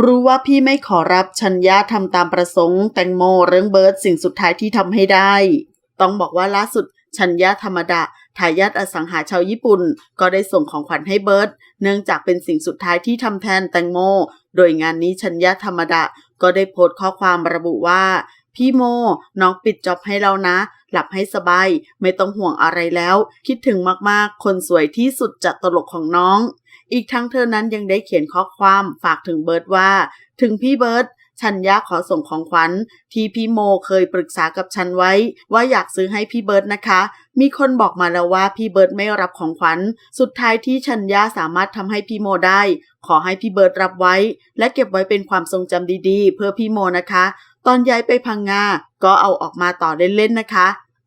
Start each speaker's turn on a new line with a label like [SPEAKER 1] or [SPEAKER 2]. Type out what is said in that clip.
[SPEAKER 1] รู้ว่าพี่ไม่ขอรับชัญญาทำตามประสงค์ แตงโมเรื่องเบิร์ดสิ่งสุดท้ายที่ทำให้ได้ ต้องบอกว่าล่าสุดชัญญาธรรมดาทายาทอสังหาชาวญี่ปุ่น ก็ได้ส่งของขวัญให้เบิร์ดเนื่องจากเป็นสิ่งสุดท้ายที่ทำแทนแตงโม โดยงานนี้ชัญญาธรรมดาก็ได้โพสต์ข้อความระบุว่า พี่โม น้องปิดจ็อบให้เรานะ หลับให้สบาย ไม่ต้องห่วงอะไรแล้ว คิดถึงมากๆ คนสวยที่สุดจัดตลกของน้อง อีกทั้งเธอนั้นยังได้เขียนข้อความฝากถึงเบิร์ดว่า ถึงพี่เบิร์ดฉันยาขอส่งของขวัญ ที่พี่โมเคยปรึกษากับฉันไว้ ว่าอยากซื้อให้พี่เบิร์ดนะคะ มีคนบอกมาแล้วว่าพี่เบิร์ดไม่รับของขวัญ สุดท้ายที่ชัญญาสามารถทำให้พี่โมได้ ขอให้พี่เบิร์ดรับไว้ และเก็บไว้เป็นความทรงจำดีๆ เพื่อพี่โมนะคะ ตอนย้ายไปพังงา ก็เอาออกมาต่อเล่นๆนะคะ